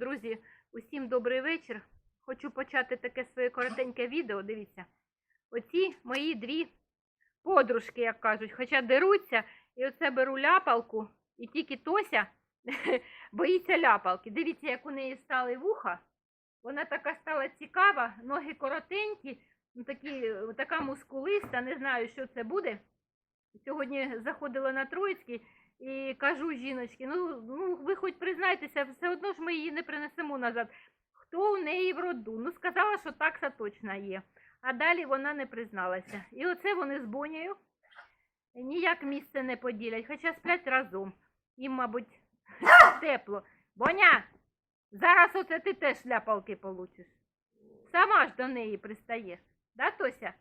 Друзі, усім добрий вечір. Хочу почати таке своє коротеньке відео. Дивіться. Оці мої дві подружки, як кажуть, хоча деруться, і оце беру ляпалку, і тільки Тося боїться ляпалки. Дивіться, як у неї стали вуха. Вона така стала цікава, ноги коротенькі, ну, такі, така мускулиста, не знаю, що це буде. Сьогодні заходила на Троїцький і кажу жіночці, ну, ну ви хоч признайтеся, все одно ж ми її не принесемо назад. Хто у неї в роду? Ну, сказала, що такса точно є. А далі вона не призналася. І оце вони з Бонею ніяк місце не поділять, хоча сплять разом. Їм, мабуть, тепло. Боня, зараз оце ти теж ляпалки получиш. Сама ж до неї пристаєш. Да, Тося?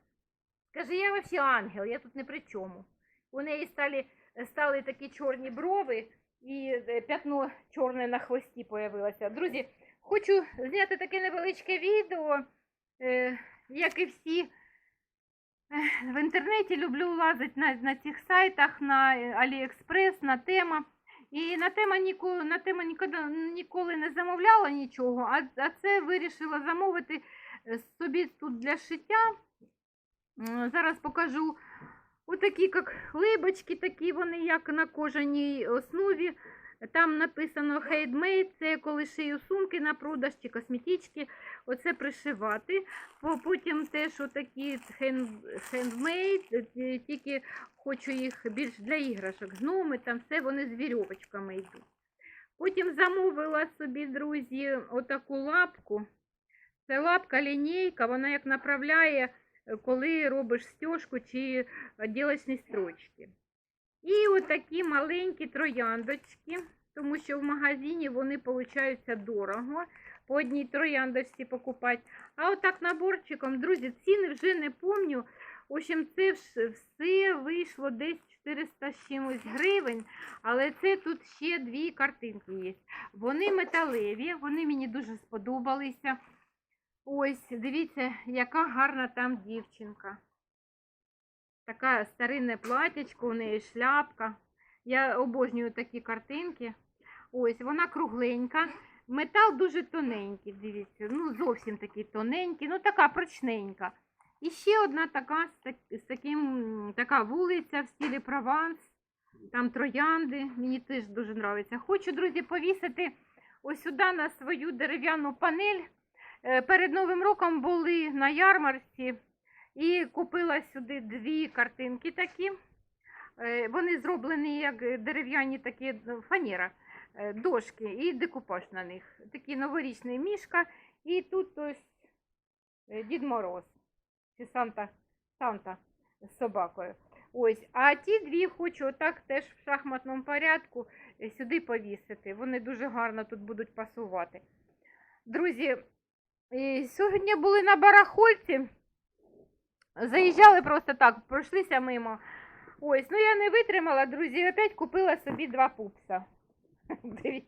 Скажи, я вообще ангел, я тут не при чому. У неї стали, стали такі чорні брови і е, п'ятно чорне на хвості появилося. Друзі, хочу зняти таке невеличке відео, е, як і всі. В інтернеті люблю лазити на, на цих сайтах, на е, Аліекспрес, на тема. І на тема ніколи, на тема ніколи, не замовляла нічого, а, а це вирішила замовити собі тут для шиття. Зараз покажу отакі, як хлибочки, такі вони, як на кожаній основі. Там написано handmade, це коли шию сумки на продаж чи косметички. Оце пришивати. Потім теж отакі hand- handmade, тільки хочу їх більш для іграшок. Гноми, там все вони з вірьовочками йдуть. Потім замовила собі, друзі, отаку лапку. Це лапка лінійка, вона як направляє, коли робиш стежку чи ділочні строчки. І отакі маленькі трояндочки, тому що в магазині вони получаються дорого. По одній трояндочці покупати. А отак наборчиком, друзі, ціни вже не помню. В общем, це все вийшло десь 400 з чимось гривень, але це тут ще дві картинки є. Вони металеві, вони мені дуже сподобалися. Ось, дивіться, яка гарна там дівчинка. Така старинне платячко, у неї шляпка. Я обожнюю такі картинки. Ось, вона кругленька. Метал дуже тоненький, дивіться. Ну, зовсім такий тоненький, ну така прочненька. І ще одна така з, таким, така вулиця в стилі Прованс. Там троянди. Мені теж дуже подобається. Хочу, друзі, повісити ось сюди на свою дерев'яну панель. Е, Перед Новим роком були на ярмарці і купила сюди дві картинки такі. Е, Вони зроблені як дерев'яні такі ну, фанера, е, дошки і декупаж на них. Такий новорічний мішка. І тут ось Дід Мороз чи Санта, Санта з собакою. Ось, а ті дві хочу отак теж в шахматному порядку сюди повісити. Вони дуже гарно тут будуть пасувати. Друзі, сьогодні були на барахольці. Заїжджали просто так, пройшлися мимо. Ось, ну я не витримала, друзі, і опять купила собі два пупса.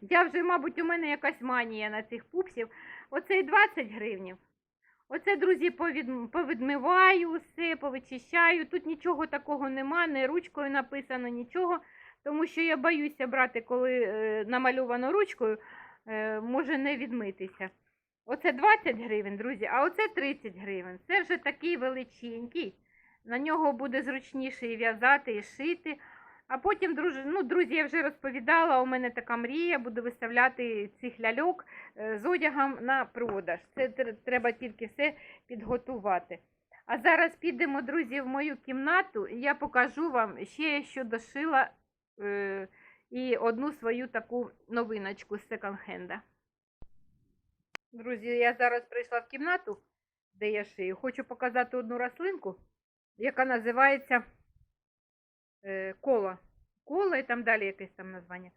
Я вже, мабуть, у мене якась манія на цих пупсів. Оцей 20 гривнів. Оце, друзі, повід... повідмиваю все, повичищаю. Тут нічого такого нема, не ручкою написано, нічого. Тому що я боюся брати, коли е, намальовано ручкою, е, може не відмитися. Оце 20 гривень, друзі, а оце 30 гривень. Це вже такий величенький. На нього буде зручніше і в'язати, і шити. А потім, друзі, ну, друзі, я вже розповідала, у мене така мрія, буду виставляти цих ляльок е, з одягом на продаж. Це треба тільки все підготувати. А зараз підемо, друзі, в мою кімнату, і я покажу вам ще, що дошила е, і одну свою таку новиночку з секонд-хенда. Друзі, я зараз прийшла в кімнату, де я шию. Хочу показати одну рослинку, яка називається е, кола. Кола і там далі якесь там названня.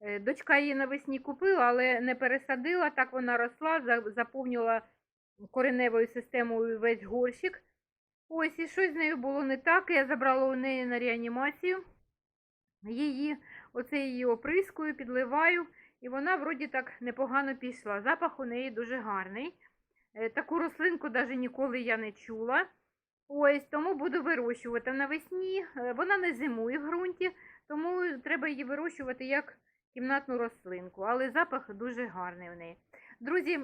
Е, дочка її навесні купила, але не пересадила, так вона росла, за- заповнювала кореневою системою весь горщик. Ось, і щось з нею було не так. Я забрала у неї на реанімацію її, оце її оприскую, підливаю, і вона вроді так непогано пішла. Запах у неї дуже гарний. Е, Таку рослинку навіть ніколи я не чула. Ось, тому буду вирощувати навесні. Е, Вона не зимує в ґрунті, тому треба її вирощувати як кімнатну рослинку, але запах дуже гарний в неї. Друзі,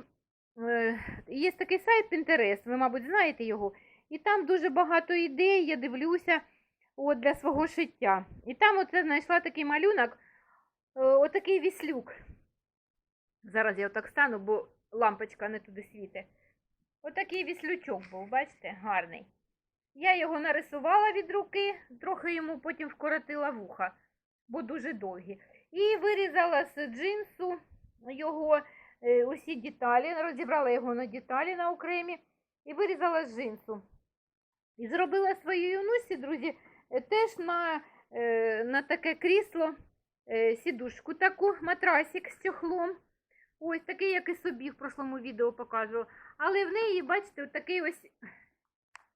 е, є такий сайт Pinterest, ви, мабуть, знаєте його, і там дуже багато ідей, я дивлюся от, для свого шиття. І там оце знайшла такий малюнок, отакий віслюк. Зараз я отак стану, бо лампочка не туди світить. Отакий віслючок був, бачите, гарний. Я його нарисувала від руки, трохи йому потім вкоротила вуха, бо дуже довгі. І вирізала з джинсу його е, усі деталі, розібрала його на деталі на окремі і вирізала з джинсу. І зробила своїй юнусі, друзі, е, теж на, е, на таке крісло сідушку таку, матрасик з чохлом. Ось такий, як і собі в прошлому відео показувала. Але в неї, бачите, отакий ось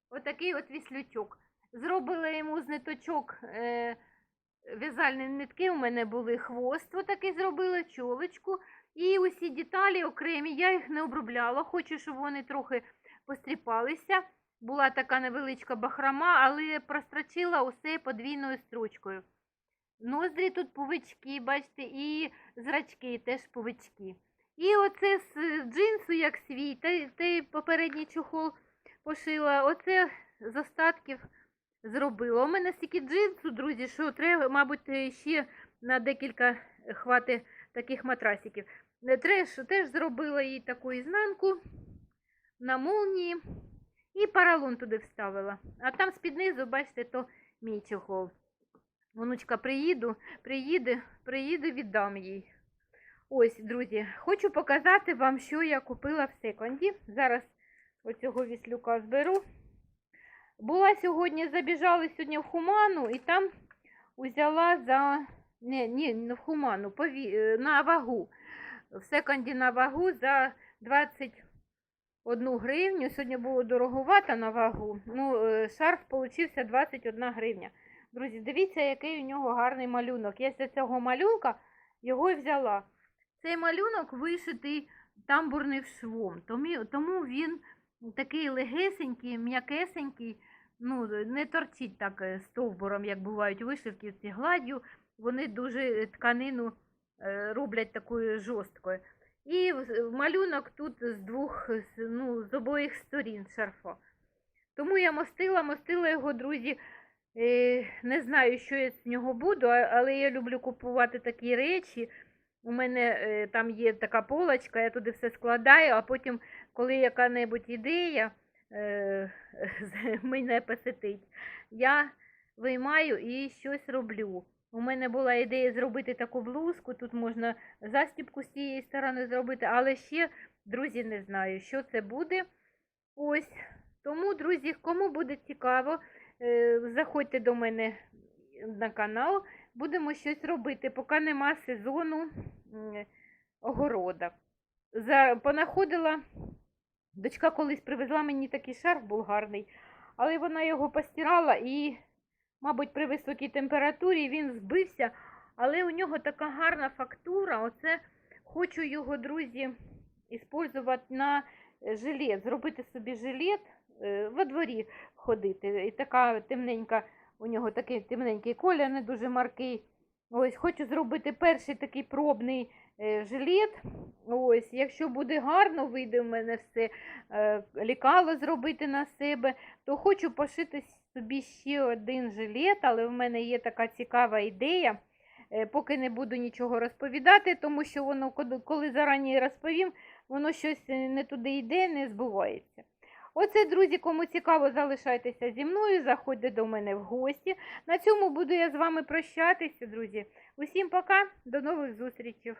отакий от віслючок. Зробила йому з ниточок е, в'язальні нитки. У мене були хвост, отакий зробила, чолочку. І усі деталі окремі, я їх не обробляла. Хочу, щоб вони трохи постріпалися. Була така невеличка бахрома, але прострочила усе подвійною строчкою. Ноздрі тут повички, бачите, і зрачки теж повички. І оце з джинсу, як свій, та, та попередній чохол пошила. Оце з остатків зробила. У мене стільки джинсу, друзі, що треба, мабуть, ще на декілька хвати таких матрасиків. Теж, теж зробила їй таку ізнанку на молнії і паралон туди вставила. А там з-під низу, бачите, то мій чохол. Онучка приїду, приїде, приїде, віддам їй. Ось, друзі, хочу показати вам, що я купила в секонді. Зараз оцього віслюка зберу. Була сьогодні, забіжали сьогодні в Хуману і там узяла за. Ні, ні, не в Хуману, пові... е, на вагу. В секонді на вагу за 21 гривню. Сьогодні було дороговато на вагу. Ну, е, шарф получився 21 гривня. Друзі, дивіться, який у нього гарний малюнок. Я з цього малюнка його і взяла. Цей малюнок вишитий тамбурним швом, тому, він такий легесенький, м'якесенький, ну, не торчить так е, стовбуром, як бувають вишивки ці гладдю. Вони дуже тканину е, роблять такою жорсткою. І малюнок тут з двох, ну, з обоїх сторін шарфа. Тому я мостила, мостила його, друзі. Не знаю, що я з нього буду, але я люблю купувати такі речі. У мене е, там є така полочка, я туди все складаю, а потім, коли яка-небудь ідея е, мене посетить, я виймаю і щось роблю. У мене була ідея зробити таку блузку, тут можна застібку з цієї сторони зробити, але ще, друзі, не знаю, що це буде. Ось. Тому, друзі, кому буде цікаво, заходьте до мене на канал, будемо щось робити, поки нема сезону огорода. За, понаходила, дочка колись привезла мені такий шарф, був гарний, але вона його постирала і, мабуть, при високій температурі він збився, але у нього така гарна фактура. Оце хочу його, друзі, іспользувати на е, жилет, зробити собі жилет, е, во дворі ходити. І така темненька, у нього такий темненький колір, не дуже маркий. Ось, хочу зробити перший такий пробний е, жилет. Ось, якщо буде гарно, вийде в мене все е, лікало зробити на себе, то хочу пошити собі ще один жилет, але в мене є така цікава ідея. Е, Поки не буду нічого розповідати, тому що воно, коли- зарані розповім, воно щось не туди йде, не збувається. Оце, друзі, кому цікаво, залишайтеся зі мною, заходьте до мене в гості. На цьому буду я з вами прощатися, друзі. Усім пока, до нових зустрічей.